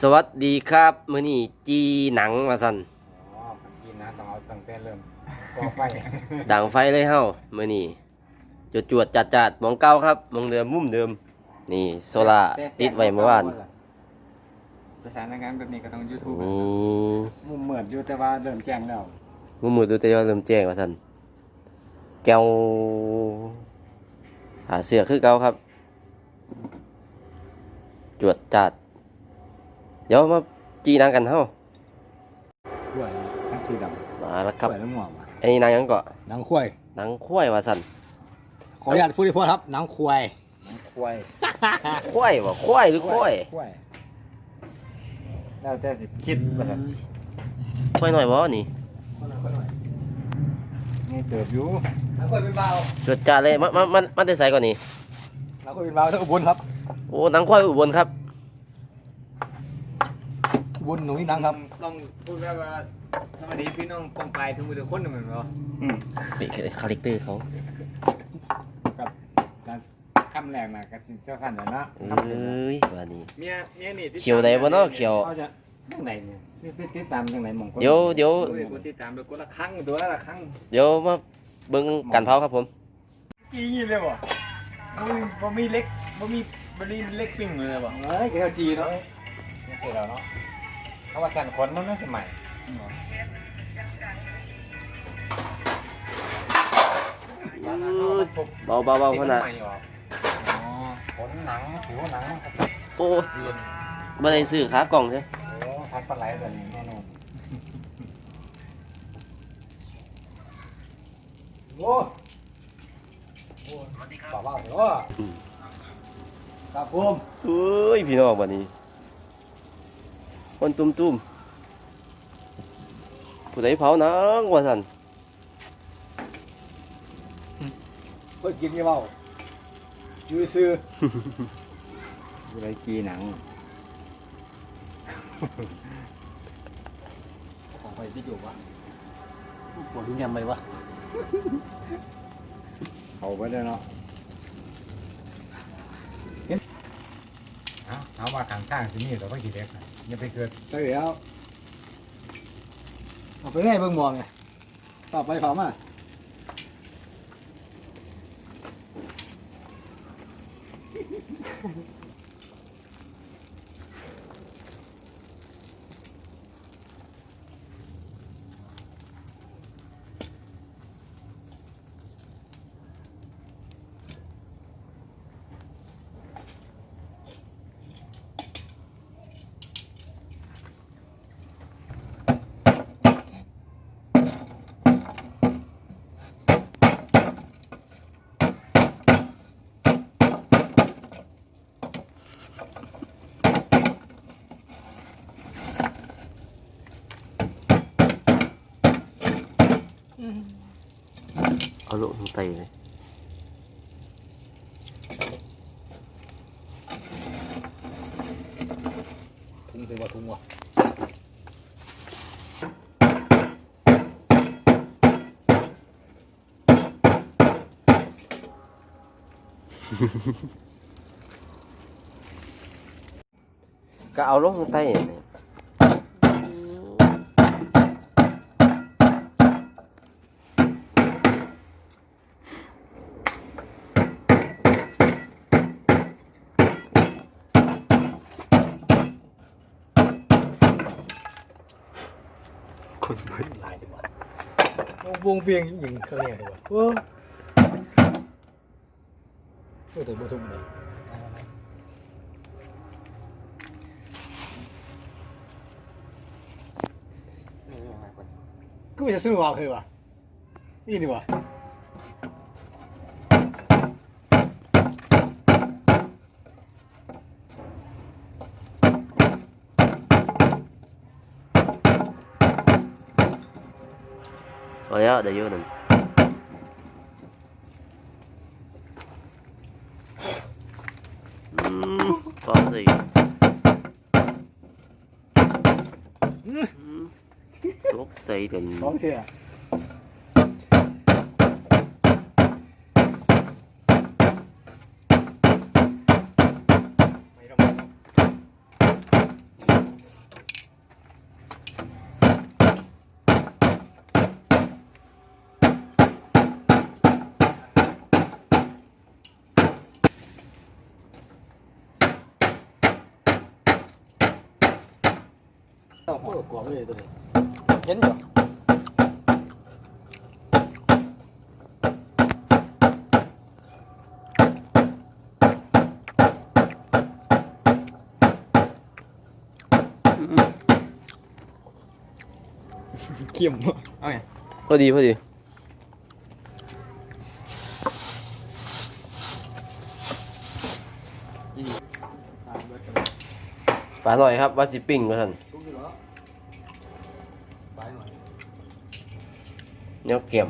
สวัสดีครับมื้อนี้จีหนังมาสั่นอ๋อผมกินนะต้องเอาตั้งแต่เริ่มก่อไฟดังไฟเลยเฮามื้อนี้จวดจวดจัดจัดๆหมองเก่าครับหมองเดิมมุมเดิม นี่โซล่าติดไว้เมื่อวานสถานการณ์แบบนี้ก็ต้องยูทูบนี่มุมเหมือดอยู่แต่ว่าเริ่มแจ้งแล้วมุมมือดูแต่ยอดเริ่มแจ้งว่าสั่นแก้วหาเสื้อคือเก่าครับ จวดจัด เดี๋ยวมาจีหนังกันเฮากล้วยทั้งสีดมาแล้วำครับกล้วยแล้วม่วงว่ะไอ้นี่หนังหยังก็หนังควายหนังควายว่าสั่นขออนุญาตพูดที่พ่อครับหนังควายหนังควายควายว่าควายหรือควายควายแล้วแต่สิคิดว่าซั่นควายหน่อยบ่นี่นี่เติบอยู่หนังควายเป็นเบาจวดจัดเลยมามามามาได้ใส่ก่อนนี่หนังควายเป็นเบาทั้งอุบลครับโอ้หนังควายอุบลครับอุ บลหนุ่ยหนังครับต้องพูดแบบว่าสวัสดีพี่น้องปองปลายทุกมือทุกคนเหมือนบ่เป็นคาแรคเตอร์เขากับการคำแรกนะกับเจ้าขันแล้วเนาะเอ้ยว่านี่เมียเมียนี่ติดตามเขียวไหนบ่เนาะเขียวขาจะทางไหนเนี่ยสิไปติดตามทางไหนหมองคนเดี๋ยวเดี๋ยวโอ้กดติดตามโดยคนละครั้งตัวละครั้งเดี๋ยวมาเบิ่งกันเผาครับผมกี่ยี่เลยบ่บ่มีบ่มีเล็กบ่มีบ่มีเล็กปิ้งเลยบ่เฮ้ยแกวจีเนาะนี่เสร็จแล้วเนาะ เขาว่าสั่นคนมันไม่สมัยเบาเบาเบาขนาดอ๋อขนหนังผิวหนังครับโอ้ไม่ได้ซื้อขากล่องใช่โอ้ทักปลาไหลตัวนี้แน่นอนโอ้ป่าว่าเนาะครับผมเอ้ยพี่น้องบัดนี้ คนตุ้มตุ้มผู้ใดเผาหนังว่าสั่นเพิ่นกินยี่เบาอยู่ซื้ออะไรกีหนังของไปที่อยู่วะปวดทุกยำไหมวะ เขาไปเลยเนาะ เอาว่าว่าข้างที่นี่เราก็กี่เด็กนะอยังไปเกิดไปแล้วเอาไปไงเบิ่งมองไงต่อไปเผามา เอาลงทั้งไตเลย ตนี่คนไปลายดีกว่าวงเปียงยิงเครื่องเนี่ยดีกว่าเออช่วยถือบุทุกเลยก็ไม่จะซื้อวางคือวะนี่นี่วะเอาแล้วเดี๋ยวอยู่นั่นอืมพ อสิอืมตกใจกันสองเท่าเอ้าโอ้ กรอบเลยตัวนี้ เห็นอยู่เขี้ยมเอาไงพอดีพอดีปลาหน่อยครับว่าสิปิ้งมาท่าน ทุกทีเหรอไปหน่อย เนี้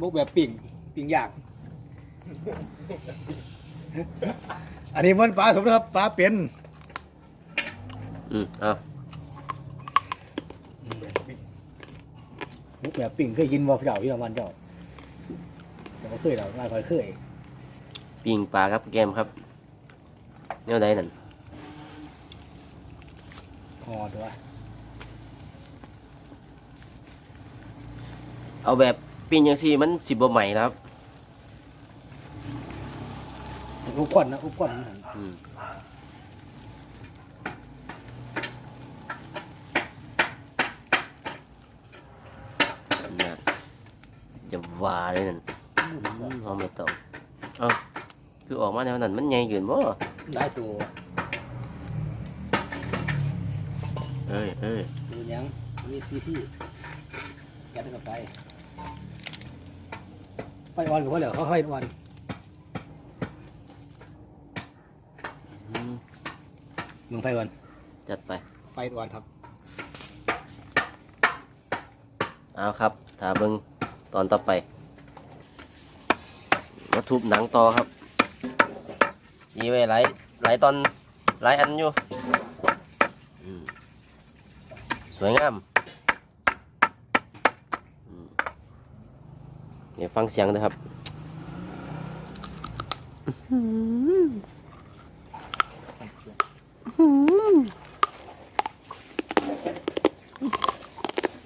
มมุกแบบปิ่งปิ่งย่างอันนี้มันปลาสมนะครับปลาเป็นอืมเอามุกแบบปิ่งเคยกินบ่เจ้าพี่น้องมันเจ้าจะไม่เคยหรอกไม่ค่อยเคยปิ้งปลาครับแกมครับเนี้ยใดนั่นพอตัวเอาแบบ ปิ้งยังซี่มันสิบ่ใหม่แล้วครับอุบก้อนนะอุบก้อนนะอืมนั่นจะว่าเลยนั่นอืมเอาไม่ต้องเอาคือออกมาแนวนั้นมันใหญ่เกินบ่ได้ตัวเอ้ยเอ้ยดูยังมีสวีที่ยัดเข้าไป ไฟอ่อนกับพ่อเหลือเขาไฟอ่อนอืมมึงไฟอ่อน จัดไป ไฟอ่อนครับ เอาครับถ้าเบิ่งตอนต่อไป มาทุบหนังต่อครับยีไว้หลายหลายตอนหลายอันอยู่อืมสวยงามอืมเดี๋ยวฟังเสียงนะครับ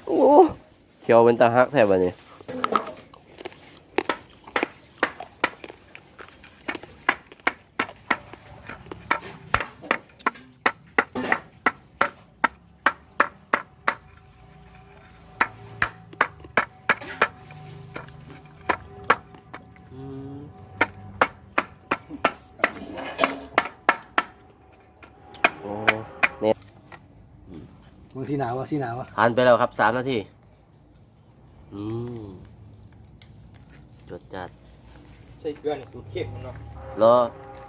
โอ้เขียวเป็นตาฮักแทบอันนี้ สีหนาวะสีหนาวะผ่านไปแล้วครับสามนาที นี่จดจัดใช่เกลือนี่สูตรเข้มเนาะรอ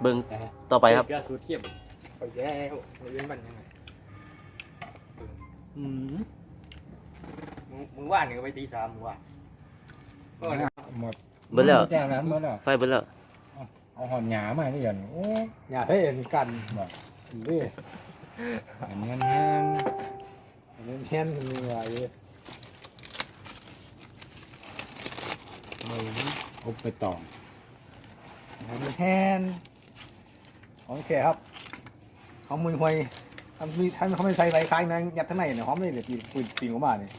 เบิ่งต่อไปครับเกลือสูตรเข้มไปแล้วมันเป็นบันยังไงอืมมึงมึงว่านนี่ก็ไปตีสามมึงว่าก็เลยหมดเบิ่งแล้วแจ้งแล้วหมดแล้วไฟเบิ่งแล้วเอาหอนหยามาได้ยันโอ้อย่าให้เห็นกันนี่อันนี้งาน เล่นแค้นมีไว้เลยมืออบไปต่อเล่นแค้นของแค่ครับของมือหวยทำมีทำเขาไม่ใส่ใบคล้ายนั้นยัดทั้งในเนี่ยหอมเลยเดี๋ยวปีนปีนปีนออกมาเนี่ย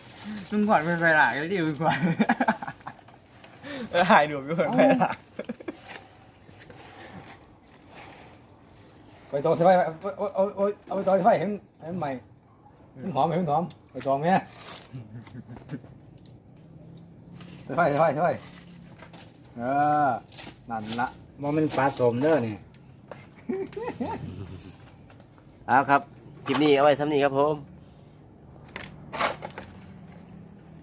มึงก่อนเป็นไปหลายก็ดีมึงก่อนหายดูมึงก่อนไปหลายไปตองใส่ไฟเอาเอาเอาเอาไปตองใส่ไฟให้มันให้มันใหม่ให้มั นหอมให้มันหอมไปตองเนี่ยใส่ไฟใส่ไฟใส่ไฟเออ นั่นละมันเป็นปลาสมเด้อนี่เอาครับคลิปนี้เอาไว้ซ้ำนี้ครับผม